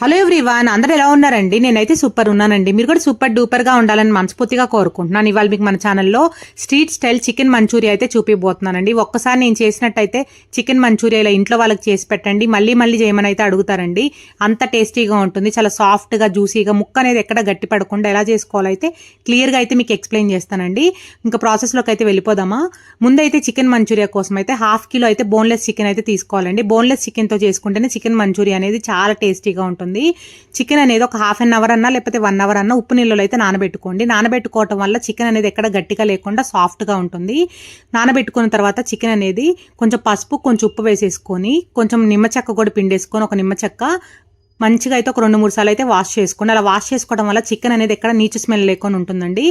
Hello everyone అందరూ ఎలా ఉన్నారండి? నేనైతే సూపర్ ఉన్నానండి. మీరు కూడా సూపర్ డూపర్గా ఉండాలని మనస్ఫూర్తిగా కోరుకుంటున్నాను. ఇవాళ మీకు మన ఛానల్లో స్ట్రీట్ స్టైల్ చికెన్ మంచూరియా అయితే చూపిపోతున్నానండి ఒక్కసారి నేను చేసినట్టయితే చికెన్ మంచూరియా ఇలా ఇంట్లో వాళ్ళకి చేసి పెట్టండి. మళ్ళీ మళ్ళీ చేయమని అయితే అడుగుతారండి. అంత టేస్టీగా ఉంటుంది. చాలా సాఫ్ట్గా జ్యూసీగా ముక్క అనేది ఎక్కడ గట్టి పడకుండా ఎలా చేసుకోవాలో అయితే అయితే మీకు ఎక్స్ప్లెయిన్ చేస్తానండి. ఇంకా ప్రాసెస్లోకి అయితే వెళ్ళిపోదామా? ముందైతే చికెన్ మంచూరియా కోసం అయితే హాఫ్ కిలో అయితే బోన్లెస్ చికెన్ అయితే తీసుకోవాలండి. బోన్లెస్ చికెన్తో చేసుకుంటేనే చికెన్ మంచూరియా అనేది చాలా టేస్టీగా ఉంటుంది. చికెన్ అనేది ఒక హాఫ్ అన్ అవర్ అన్నా లేకపోతే వన్ అవర్ అన్నా ఉప్పు నీళ్ళలో అయితే నానబెట్టుకోండి. నానబెట్టుకోవటం వల్ల చికెన్ అనేది ఎక్కడ గట్టిగా లేకుండా సాఫ్ట్గా ఉంటుంది. నానబెట్టుకున్న తర్వాత చికెన్ అనేది కొంచెం పసుపు కొంచెం ఉప్పు వేసేసుకొని కొంచెం నిమ్మ చెక్క కూడా పిండేసుకొని ఒక నిమ్మ చెక్క మంచిగా అయితే ఒక రెండు మూడు సార్లు అయితే వాష్ చేసుకోండి. అలా వాష్ చేసుకోవడం వల్ల చికెన్ అనేది ఎక్కడ నీచు స్మెల్ లేకుండా ఉంటుందండి.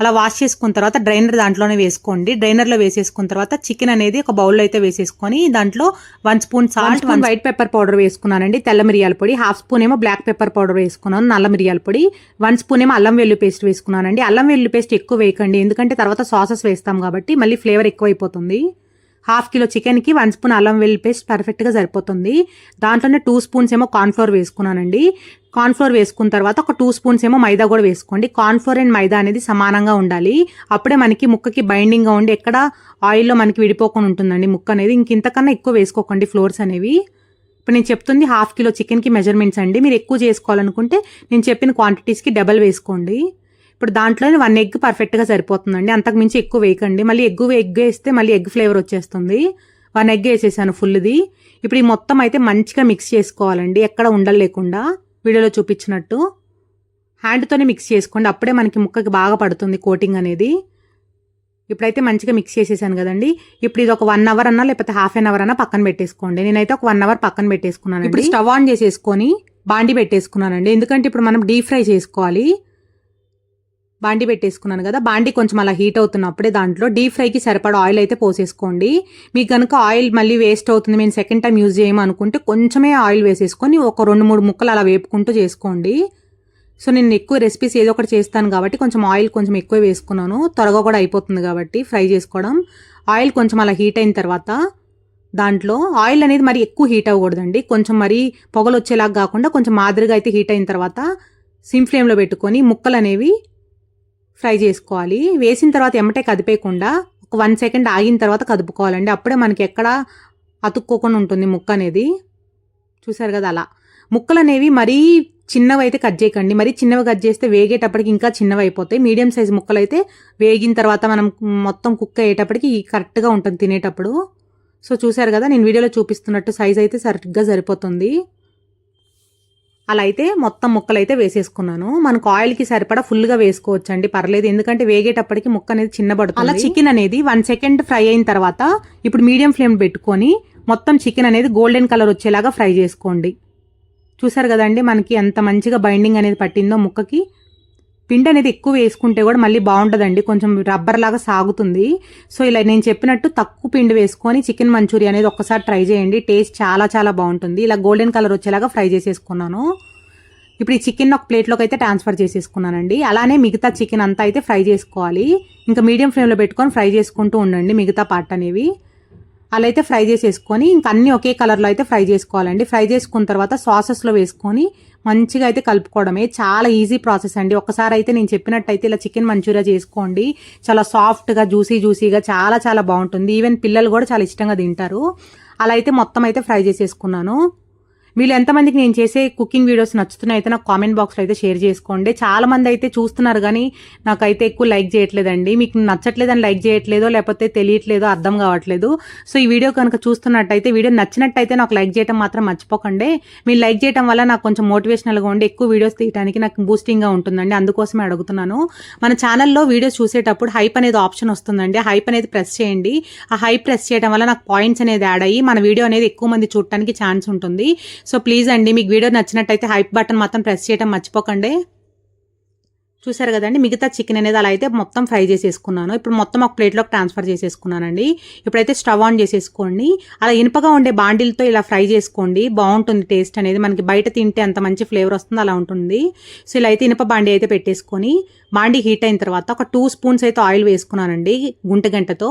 అలా వాష్ చేసుకున్న తర్వాత డ్రైనర్ దాంట్లోనే వేసుకోండి. డ్రైనర్లో వేసేసుకున్న తర్వాత చికెన్ అనేది ఒక బౌల్లో అయితే వేసేసుకొని దాంట్లో one spoon salt one white pepper powder వేసుకున్నానండి తెల్ల మిరియాల పొడి. హాఫ్ స్పూన్ ఏమో బ్లాక్ పెప్పర్ పౌడర్ వేసుకున్నాను నల్ల మిరియాల పొడి. వన్ స్పూన్ ఏమో అల్లం వెల్లు పేస్ట్ వేసుకున్నానండి. అల్లం వెల్లు పేస్ట్ ఎక్కువ వేయకండి ఎందుకంటే తర్వాత సాసెస్ వేస్తాం కాబట్టి మళ్ళీ ఫ్లేవర్ ఎక్కువైపోతుంది. హాఫ్ కిలో చికెన్కి వన్ స్పూన్ అల్లం వెల్లుల్లి పేస్ట్ పర్ఫెక్ట్గా సరిపోతుంది. దాంట్లోనే టూ స్పూన్స్ ఏమో కార్న్ఫ్లోర్ వేసుకున్నానండి. కార్న్ఫ్లోర్ వేసుకున్న తర్వాత ఒక టూ స్పూన్స్ ఏమో మైదా కూడా వేసుకోండి. కార్న్ఫ్లోర్ అండ్ మైదా అనేది సమానంగా ఉండాలి. అప్పుడే మనకి ముక్కకి బైండింగ్గా ఉండి ఎక్కడ ఆయిల్లో మనకి విడిపోకుండా ఉంటుందండి ముక్క అనేది. ఇంక ఇంతకన్నా ఎక్కువ వేసుకోకండి ఫ్లోర్స్ అనేవి. ఇప్పుడు నేను చెప్తుంది హాఫ్ కిలో చికెన్కి మెజర్మెంట్స్ అండి. మీరు ఎక్కువ చేసుకోవాలనుకుంటే నేను చెప్పిన క్వాంటిటీస్కి డబల్ వేసుకోండి. ఇప్పుడు దాంట్లోనే వన్ ఎగ్ పర్ఫెక్ట్గా సరిపోతుందండి. అంతకు మించి ఎక్కువ వేయకండి. మళ్ళీ ఎగ్ ఎగ్ వేస్తే మళ్ళీ ఎగ్ ఫ్లేవర్ వచ్చేస్తుంది. వన్ ఎగ్ వేసేసాను ఫుల్ది. ఇప్పుడు ఈ మొత్తం అయితే మంచిగా మిక్స్ చేసుకోవాలండి. ఎక్కడ ఉండలు లేకుండా వీడియోలో చూపించినట్టు. హ్యాండ్తోనే మిక్స్ చేసుకోండి. అప్పుడే మనకి ముక్కకి బాగా పడుతుంది కోటింగ్ అనేది. ఇప్పుడైతే మంచిగా మిక్స్ చేసేసాను కదండి. ఇప్పుడు ఇది ఒక వన్ అవర్ అన్నా లేకపోతే హాఫ్ అన్ అవర్ అన్నా పక్కన పెట్టేసుకోండి. నేనైతే ఒక వన్ అవర్ పక్కన పెట్టేసుకున్నాను ఇప్పుడు స్టవ్ ఆన్ చేసేసుకొని బాండి పెట్టేసుకున్నానండి. ఎందుకంటే ఇప్పుడు మనం డీప్ ఫ్రై చేసుకోవాలి. బాండి పెట్టేసుకున్నాను కదా బాండి కొంచెం అలా హీట్ అవుతున్నప్పుడే దాంట్లో డీప్ ఫ్రైకి సరిపడా ఆయిల్ అయితే పోసేసుకోండి. మీకు కనుక ఆయిల్ మళ్ళీ వేస్ట్ అవుతుంది మేము సెకండ్ టైం యూజ్ చేయమనుకుంటే కొంచెమే ఆయిల్ వేసేసుకొని ఒక రెండు మూడు ముక్కలు అలా వేపుకుంటూ చేసుకోండి. సో నేను ఎక్కువ రెసిపీస్ ఏదో ఒకటి చేస్తాను కాబట్టి కొంచెం ఆయిల్ కొంచెం ఎక్కువ వేసుకున్నాను. త్వరగా కూడా అయిపోతుంది కాబట్టి ఫ్రై చేసుకోవడం. ఆయిల్ కొంచెం అలా హీట్ అయిన తర్వాత దాంట్లో ఆయిల్ అనేది మరి ఎక్కువ హీట్ అవ్వకూడదండి. కొంచెం మరి పొగలు వచ్చేలాగా కాకుండా కొంచెం మాదిరిగా అయితే హీట్ అయిన తర్వాత సిమ్ ఫ్లేమ్లో పెట్టుకొని ముక్కలు అనేవి ఫ్రై చేసుకోవాలి. వేసిన తర్వాత ఎమ్మటే కదిపేయకుండా ఒక వన్ సెకండ్ ఆగిన తర్వాత కదుపుకోవాలండి. అప్పుడే మనకి ఎక్కడ అతుక్కోకుండా ఉంటుంది ముక్క అనేది. చూసారు కదా అలా. ముక్కలు అనేవి మరీ చిన్నవి అయితే కట్ చేయకండి. మరీ చిన్నవి కట్ చేస్తే వేగేటప్పటికి ఇంకా చిన్నవి అయిపోతాయి. మీడియం సైజ్ ముక్కలు అయితే వేగిన తర్వాత మనం మొత్తం కుక్ అయ్యేటప్పటికి కరెక్ట్గా ఉంటుంది తినేటప్పుడు. సో చూసారు కదా నేను వీడియోలో చూపిస్తున్నట్టు సైజ్ అయితే సరిగ్గా సరిపోతుంది. అలా అయితే మొత్తం ముక్కలు అయితే వేసేసుకున్నాను. మనకు ఆయిల్కి సరిపడా ఫుల్గా వేసుకోవచ్చు అండి పర్లేదు. ఎందుకంటే వేగేటప్పటికి ముక్క అనేది చిన్నబడుతుంది. అలా చికెన్ అనేది వన్ సెకండ్ ఫ్రై అయిన తర్వాత ఇప్పుడు మీడియం ఫ్లేమ్ పెట్టుకొని మొత్తం చికెన్ అనేది గోల్డెన్ కలర్ వచ్చేలాగా ఫ్రై చేసుకోండి. చూసారు కదండి? మనకి ఎంత మంచిగా బైండింగ్ అనేది పట్టిందో ముక్కకి. పిండి అనేది ఎక్కువ వేసుకుంటే కూడా మళ్ళీ బాగుంటుందండి కొంచెం రబ్బర్ లాగా సాగుతుంది. సో ఇలా నేను చెప్పినట్టు తక్కువ పిండి వేసుకొని చికెన్ మంచూరియా అనేది ఒక్కసారి ట్రై చేయండి. టేస్ట్ చాలా చాలా బాగుంటుంది. ఇలా గోల్డెన్ కలర్ వచ్చేలాగా ఫ్రై చేసేసుకున్నాను. ఇప్పుడు ఈ చికెన్ ఒక ప్లేట్లోకి అయితే ట్రాన్స్ఫర్ చేసేసుకున్నానండి. అలానే మిగతా చికెన్ అంతా అయితే ఫ్రై చేసుకోవాలి. ఇంకా మీడియం ఫ్లేమ్లో పెట్టుకొని ఫ్రై చేసుకుంటూ ఉండండి మిగతా పార్ట్ అనేవి. అలా అయితే ఫ్రై చేసేసుకొని ఇంకా అన్నీ ఒకే కలర్లో అయితే ఫ్రై చేసుకోవాలండి. ఫ్రై చేసుకున్న తర్వాత సాసెస్లో వేసుకొని మంచిగా అయితే కలుపుకోవడమే. చాలా ఈజీ ప్రాసెస్ అండి. ఒకసారి అయితే నేను చెప్పినట్టయితే ఇలా చికెన్ మంచూరియా చేసుకోండి. చాలా సాఫ్ట్గా జ్యూసీ జ్యూసీగా చాలా చాలా బాగుంటుంది. ఈవెన్ పిల్లలు కూడా చాలా ఇష్టంగా తింటారు. అలా అయితే మొత్తం అయితే ఫ్రై చేసేసుకున్నాను. వీళ్ళు ఎంతమందికి నేను చేసే కుకింగ్ వీడియోస్ నచ్చుతున్నాయి అయితే నాకు కామెంట్ బాక్స్లో అయితే షేర్ చేసుకోండి. చాలా మంది అయితే చూస్తున్నారు కానీ నాకైతే ఎక్కువ లైక్ చేయట్లేదండి. మీకు నచ్చట్లేదని లైక్ చేయట్లేదో లేకపోతే తెలియట్లేదో అర్థం కావట్లేదు. సో ఈ వీడియో కనుక చూస్తున్నట్టయితే వీడియో నచ్చినట్టయితే నాకు లైక్ చేయడం మాత్రం మర్చిపోకండి. మీరు లైక్ చేయడం వల్ల నాకు కొంచెం మోటివేషనల్గా ఉండి ఎక్కువ వీడియోస్ తీయడానికి నాకు బూస్టింగ్గా ఉంటుందండి. అందుకోసమే అడుగుతున్నాను. మన ఛానల్లో వీడియోస్ చూసేటప్పుడు హైప్ అనేది ఆప్షన్ వస్తుందండి. హైప్ అనేది ప్రెస్ చేయండి. ఆ హైప్ ప్రెస్ చేయడం వల్ల నాకు పాయింట్స్ అనేది యాడ్ అయ్యి మన వీడియో అనేది ఎక్కువ మంది చూడటానికి ఛాన్స్ ఉంటుంది. సో ప్లీజ్ అండి మీకు వీడియో నచ్చినట్టయితే హైప్ బటన్ మాత్రం ప్రెస్ చేయడం మర్చిపోకండి. చూసారు కదండి మిగతా చికెన్ అనేది అలా అయితే మొత్తం ఫ్రై చేసేసుకున్నాను. ఇప్పుడు మొత్తం ఒక ప్లేట్లోకి ట్రాన్స్ఫర్ చేసేసుకున్నానండి. ఇప్పుడైతే స్టవ్ ఆన్ చేసేసుకోండి. అలా ఇనుపగా ఉండే బాండిల్తో ఇలా ఫ్రై చేసుకోండి. బాగుంటుంది టేస్ట్ అనేది. మనకి బయట తింటే అంత మంచి ఫ్లేవర్ వస్తుంది అలా ఉంటుంది. సో ఇలా అయితే ఇనుప బాండి అయితే పెట్టేసుకొని బాండి హీట్ అయిన తర్వాత ఒక టూ స్పూన్స్ అయితే ఆయిల్ వేసుకున్నానండి గుంట గంటతో.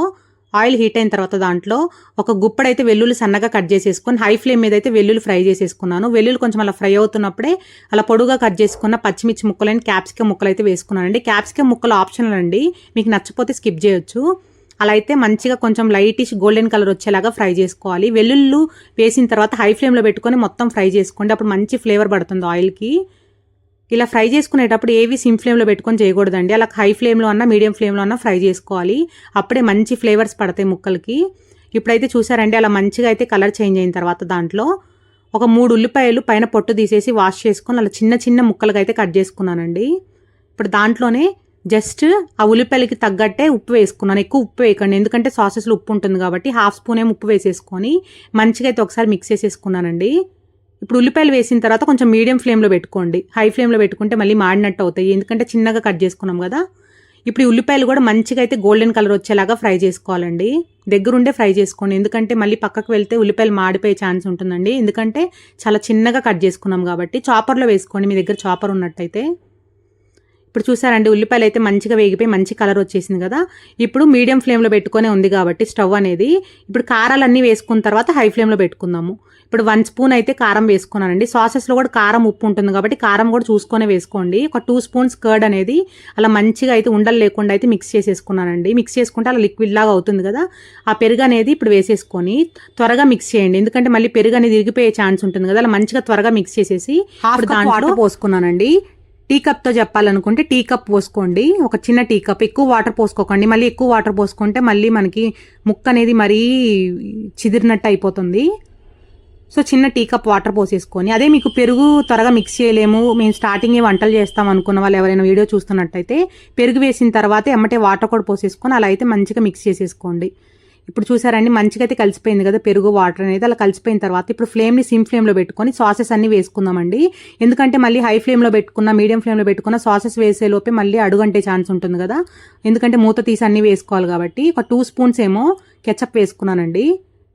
ఆయిల్ హీట్ అయిన తర్వాత దాంట్లో ఒక గుప్పడైతే వెల్లుల్లి సన్నగా కట్ చేసేసుకొని హై ఫ్లేమ్ మీద అయితే వెల్లుల్లి ఫ్రై చేసేసుకున్నాను. వెల్లుల్లి కొంచెం అలా ఫ్రై అవుతున్నప్పుడే అలా పొడుగా కట్ చేసుకున్న పచ్చిమిర్చి ముక్కలని క్యాప్సికమ్ ముక్కలు అయితే వేసుకున్నానండి. క్యాప్సికమ్ ముక్కలు ఆప్షనల్ అండి. మీకు నచ్చపోతే స్కిప్ చేయొచ్చు. అలా అయితే మంచిగా కొంచెం లైటిష్ గోల్డెన్ కలర్ వచ్చేలాగా ఫ్రై చేసుకోవాలి. వెల్లుల్లు వేసిన తర్వాత హై ఫ్లేమ్లో పెట్టుకొని మొత్తం ఫ్రై చేసుకోండి. అప్పుడు మంచి ఫ్లేవర్ పడుతుంది ఆయిల్కి. ఇలా ఫ్రై చేసుకునేటప్పుడు ఏవి సిమ్ ఫ్లేమ్లో పెట్టుకొని చేయకూడదండి. అలా హై ఫ్లేమ్లో అన్నా మీడియం ఫ్లేమ్లో అన్నా ఫ్రై చేసుకోవాలి. అప్పుడే మంచి ఫ్లేవర్స్ పడతాయి ముక్కలకి. ఇప్పుడైతే చూసారండి అలా మంచిగా అయితే కలర్ చేంజ్ అయిన తర్వాత దాంట్లో ఒక మూడు ఉల్లిపాయలు పైన పొట్టు తీసేసి వాష్ చేసుకొని అలా చిన్న చిన్న ముక్కలుగా అయితే కట్ చేసుకున్నానండి. ఇప్పుడు దాంట్లోనే జస్ట్ ఆ ఉల్లిపాయలకి తగ్గట్టే ఉప్పు వేసుకున్నాను. ఎక్కువ ఉప్పు వేయకండి. ఎందుకంటే సాసెస్లో ఉప్పు ఉంటుంది కాబట్టి హాఫ్ స్పూన్ ఏమి ఉప్పు వేసేసుకొని మంచిగా అయితే ఒకసారి మిక్స్ చేసేసుకున్నానండి. ఇప్పుడు ఉల్లిపాయలు వేసిన తర్వాత కొంచెం మీడియం ఫ్లేమ్లో పెట్టుకోండి. హై ఫ్లేమ్లో పెట్టుకుంటే మళ్ళీ మాడినట్టు అవుతాయి. ఎందుకంటే చిన్నగా కట్ చేసుకున్నాం కదా. ఇప్పుడు ఈ ఉల్లిపాయలు కూడా మంచిగా అయితే గోల్డెన్ కలర్ వచ్చేలాగా ఫ్రై చేసుకోవాలండి. దగ్గరుండే ఫ్రై చేసుకోండి. ఎందుకంటే మళ్ళీ పక్కకు వెళ్తే ఉల్లిపాయలు మాడిపోయే ఛాన్స్ ఉంటుందండి. ఎందుకంటే చాలా చిన్నగా కట్ చేసుకున్నాం కాబట్టి చాపర్లో వేసుకోండి. మీ దగ్గర చాపర్ ఉన్నట్టయితే. ఇప్పుడు చూసారండి ఉల్లిపాయలు అయితే మంచిగా వేగిపోయి మంచి కలర్ వచ్చేసింది కదా. ఇప్పుడు మీడియం ఫ్లేమ్లో పెట్టుకొని ఉంది కాబట్టి స్టవ్ అనేది. ఇప్పుడు కారాలన్నీ వేసుకున్న తర్వాత హై ఫ్లేమ్లో పెట్టుకుందాము. ఇప్పుడు వన్ స్పూన్ అయితే కారం వేసుకున్నానండి. సాసెస్లో కూడా కారం ఉప్పు ఉంటుంది కాబట్టి కారం కూడా చూసుకొని వేసుకోండి. ఒక టూ స్పూన్స్ కర్డ్ అనేది అలా మంచిగా అయితే ఉండలు లేకుండా అయితే మిక్స్ చేసేసుకున్నానండి. మిక్స్ చేసుకుంటే అలా లిక్విడ్ లాగా అవుతుంది కదా. ఆ పెరుగు అనేది ఇప్పుడు వేసేసుకొని త్వరగా మిక్స్ చేయండి. ఎందుకంటే మళ్ళీ పెరుగు అనేది ఇరిగిపోయే ఛాన్స్ ఉంటుంది కదా. అలా మంచిగా త్వరగా మిక్స్ చేసేసి హాఫ్ దాంట్లో పోసుకున్నానండి. టీ కప్తో చెప్పాలనుకుంటే టీ కప్ పోసుకోండి. ఒక చిన్న టీ కప్ ఎక్కువ వాటర్ పోసుకోకండి. మళ్ళీ ఎక్కువ వాటర్ పోసుకుంటే మళ్ళీ మనకి ముక్క అనేది మరీ చిదిరినట్టు అయిపోతుంది. సో చిన్న టీ కప్ వాటర్ పోసేసుకొని అదే మీకు పెరుగు త్వరగా మిక్స్ చేయలేము. మేము స్టార్టింగే వంటలు చేస్తాం అనుకున్న వాళ్ళు ఎవరైనా వీడియో చూస్తున్నట్టయితే పెరుగు వేసిన తర్వాత ఎమ్మటే వాటర్ కూడా పోసేసుకొని అలా అయితే మంచిగా మిక్స్ చేసేసుకోండి. ఇప్పుడు చూసారండి మంచిగా అయితే కలిసిపోయింది కదా పెరుగు వాటర్ అనేది. అలా కలిసిపోయిన తర్వాత ఇప్పుడు ఫ్లేమ్ని సిమ్ ఫ్లేమ్లో పెట్టుకొని సాసెస్ అన్ని వేసుకుందామండి. ఎందుకంటే మళ్ళీ హై ఫ్లేమ్లో పెట్టుకున్న మీడియం ఫ్లేమ్లో పెట్టుకున్న సాసెస్ వేసే లోపే మళ్ళీ అడుగంటే ఛాన్స్ ఉంటుంది కదా. ఎందుకంటే మూత తీసి అన్ని వేసుకోవాలి కాబట్టి ఒక టూ స్పూన్స్ ఏమో కెచప్ వేసుకున్నానండి.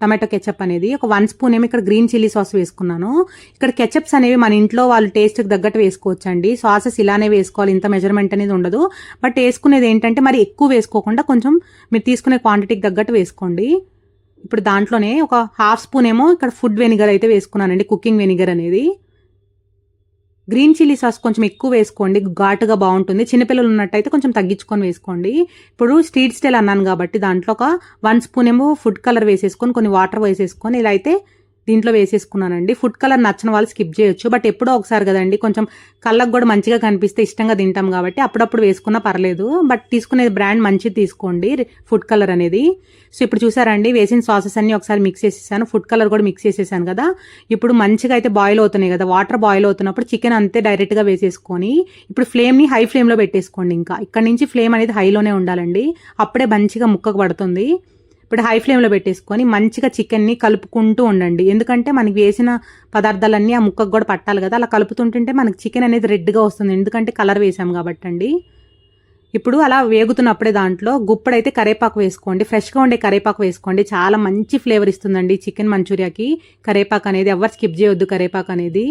టమాటో కెచప్ అనేది ఒక వన్ స్పూన్ ఏమో ఇక్కడ గ్రీన్ చిల్లీ సాస్ వేసుకున్నాను. ఇక్కడ కెచప్స్ అనేవి మన ఇంట్లో వాళ్ళు టేస్ట్కి తగ్గట్టు వేసుకోవచ్చు అండి సాసెస్ ఇలానే వేసుకోవాలి ఇంత మెజర్మెంట్ అనేది ఉండదు. బట్ వేసుకునేది ఏంటంటే మరి ఎక్కువ వేసుకోకుండా కొంచెం మీరు తీసుకునే క్వాంటిటీకి తగ్గట్టు వేసుకోండి. ఇప్పుడు దాంట్లోనే ఒక హాఫ్ స్పూన్ ఏమో ఇక్కడ ఫుడ్ వెనిగర్ అయితే వేసుకున్నానండి కుకింగ్ వెనిగర్ అనేది. గ్రీన్ చిల్లీ సాస్ కొంచెం ఎక్కువ వేసుకోండి ఘాటుగా బాగుంటుంది. చిన్నపిల్లలు ఉన్నట్టయితే కొంచెం తగ్గించుకొని వేసుకోండి. ఇప్పుడు స్ట్రీట్ స్టైల్ అన్నాను కాబట్టి దాంట్లో ఒక వన్ స్పూన్ ఏమో ఫుడ్ కలర్ వేసేసుకొని కొన్ని వాటర్ వేసేసుకొని ఇలా అయితే దీంట్లో వేసేసుకున్నానండి. ఫుడ్ కలర్ నచ్చిన వాళ్ళు స్కిప్ చేయొచ్చు. బట్ ఎప్పుడో ఒకసారి కదండి కొంచెం కళ్ళకు కూడా మంచిగా కనిపిస్తే ఇష్టంగా తింటాం కాబట్టి అప్పుడప్పుడు వేసుకున్నా పర్లేదు. బట్ తీసుకునేది బ్రాండ్ మంచిది తీసుకోండి ఫుడ్ కలర్ అనేది. సో ఇప్పుడు చూసారండి వేసిన సాసెస్ అన్ని ఒకసారి మిక్స్ చేసేసాను. ఫుడ్ కలర్ కూడా మిక్స్ చేసేసాను కదా. ఇప్పుడు మంచిగా అయితే బాయిల్ అవుతున్నాయి కదా. వాటర్ బాయిల్ అవుతున్నప్పుడు చికెన్ అంతే డైరెక్ట్గా వేసేసుకొని ఇప్పుడు ఫ్లేమ్ని హై ఫ్లేమ్లో పెట్టేసుకోండి ఇంకా. ఇక్కడ నుంచి ఫ్లేమ్ అనేది హైలోనే ఉండాలండి. అప్పుడే మంచిగా ముక్కకు పడుతుంది. ఇప్పుడు హై ఫ్లేమ్లో పెట్టేసుకొని మంచిగా చికెన్ని కలుపుకుంటూ ఉండండి. ఎందుకంటే మనకి వేసిన పదార్థాలన్నీ ఆ ముక్కకు కూడా పట్టాలి కదా. అలా కలుపుతుంటుంటే మనకి చికెన్ అనేది రెడ్గా వస్తుంది. ఎందుకంటే కలర్ వేసాం కాబట్టి అండి. ఇప్పుడు అలా వేగుతున్నప్పుడే దాంట్లో గుప్పడైతే కరేపాకు వేసుకోండి. ఫ్రెష్గా ఉండే కరేపాకు వేసుకోండి. చాలా మంచి ఫ్లేవర్ ఇస్తుందండి చికెన్ మంచూరియాకి. కరేపాకు అనేది ఎవరు స్కిప్ చేయొద్దు కరేపాకు అనేది.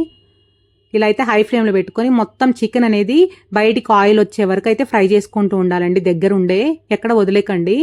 ఇలా అయితే హై ఫ్లేమ్లో పెట్టుకొని మొత్తం చికెన్ అనేది బయటికి ఆయిల్ వచ్చే వరకు అయితే ఫ్రై చేసుకుంటూ ఉండాలండి. దగ్గర ఉండే ఎక్కడ వదిలేకండి.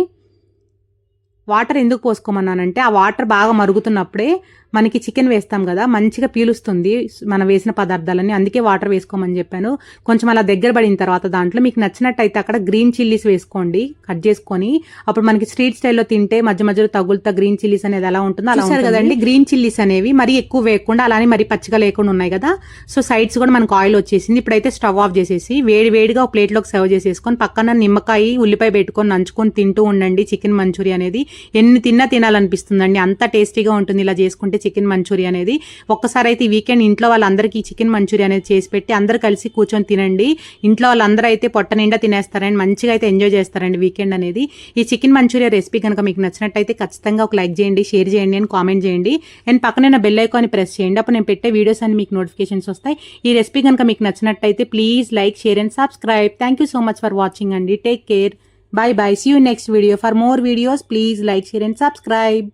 వాటర్ ఎందుకు పోసుకోమన్నానంటే ఆ వాటర్ బాగా మరుగుతున్నప్పుడే మనకి చికెన్ వేస్తాం కదా మంచిగా పీలుస్తుంది మనం వేసిన పదార్థాలన్నీ. అందుకే వాటర్ వేసుకోమని చెప్పాను. కొంచెం అలా దగ్గర పడిన తర్వాత దాంట్లో మీకు నచ్చినట్టయితే అక్కడ గ్రీన్ చిల్లీస్ వేసుకోండి. కట్ చేసుకొని అప్పుడు మనకి స్ట్రీట్ స్టైల్లో తింటే మధ్య మధ్యలో తగులుతా గ్రీన్ చిల్లీస్ అనేది ఎలా ఉంటుందో అలా ఉంటుంది కదండి? గ్రీన్ చిల్లీస్ అనేవి మరీ ఎక్కువ వేయకుండా అలానే మరి పచ్చిగా లేకుండా ఉన్నాయి కదా. సో సైడ్స్ కూడా మనకు ఆయిల్ వచ్చేసింది. ఇప్పుడైతే స్టవ్ ఆఫ్ చేసేసి వేడి వేడిగా ఒక ప్లేట్లోకి సర్వ్ చేసేసుకొని పక్కన నిమ్మకాయ ఉల్లిపాయ పెట్టుకొని నంచుకొని తింటూ ఉండండి. చికెన్ మంచూరియా అనేది ఎన్ని తిన్నా తినాలనిపిస్తుందండి. అంత టేస్టీగా ఉంటుంది ఇలా చేసుకుంటే చికెన్ మంచూరియా అనేది. ఒక్కసారి అయితే ఈ వీకెండ్ ఇంట్లో వాళ్ళందరికీ చికెన్ మంచూరియా అనేది చేసి పెట్టి అందరు కలిసి కూర్చొని తినండి. ఇంట్లో వాళ్ళందరూ అయితే పొట్ట నిండా తినేస్తారండి మంచిగా అయితే ఎంజాయ్ చేస్తారండి వీకెండ్ అనేది. ఈ చికెన్ మంచూరియా రెసిపీ కనుక మీకు నచ్చినట్టయితే ఖచ్చితంగా ఒక లైక్ చేయండి షేర్ చేయండి అని కామెంట్ చేయండి. అండ్ పక్కన బెల్ ఐకాన్ని ప్రెస్ చేయండి. అప్పుడు నేను పెట్టే వీడియోస్ అని మీకు నోటిఫికేషన్స్ వస్తాయి. ఈ రెసిపీ కనుక మీకు నచ్చినట్టయితే please like share and subscribe. Thank you so much for watching అండి. Take care Bye bye. See you next video. For more videos, please like, share and subscribe.